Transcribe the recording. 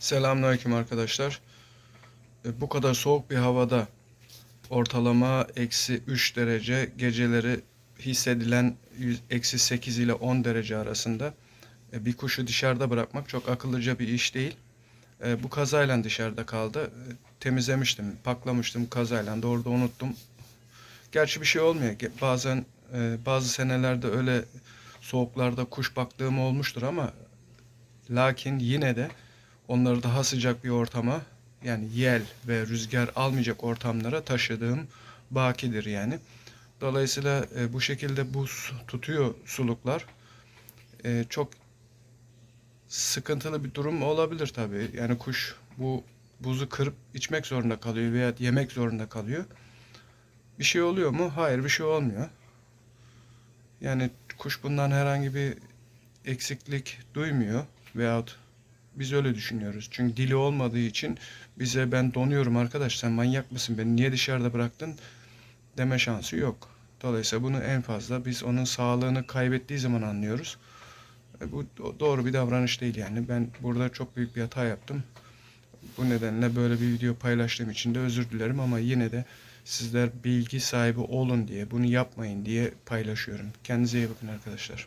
Selamünaleyküm arkadaşlar. E, Bu kadar soğuk bir havada ortalama eksi 3 derece geceleri hissedilen eksi 8 ile 10 derece arasında e, bir kuşu dışarıda bırakmak çok akıllıca bir iş değil. E, Bu kazayla dışarıda kaldı. Temizlemiştim, paklamıştım kazayla da orada unuttum. Gerçi bir şey olmuyor. Bazen bazı senelerde öyle soğuklarda kuş baktığım olmuştur ama lakin yine de onları daha sıcak bir ortama yani yel ve rüzgar almayacak ortamlara taşıdığım bakidir yani. Dolayısıyla e, bu şekilde buz tutuyor suluklar. E, çok sıkıntılı bir durum olabilir tabii. Yani kuş bu buzu kırıp içmek zorunda kalıyor veya yemek zorunda kalıyor. Bir şey oluyor mu? Hayır bir şey olmuyor. Yani kuş bundan herhangi bir eksiklik duymuyor veyahut biz öyle düşünüyoruz. Çünkü dili olmadığı için bize ben donuyorum arkadaş sen manyak mısın beni niye dışarıda bıraktın deme şansı yok. Dolayısıyla bunu en fazla biz onun sağlığını kaybettiği zaman anlıyoruz. E, Bu do- doğru bir davranış değil yani. Ben burada çok büyük bir hata yaptım. Bu nedenle böyle bir video paylaştığım için de özür dilerim ama yine de sizler bilgi sahibi olun diye, bunu yapmayın diye paylaşıyorum. Kendinize iyi bakın arkadaşlar.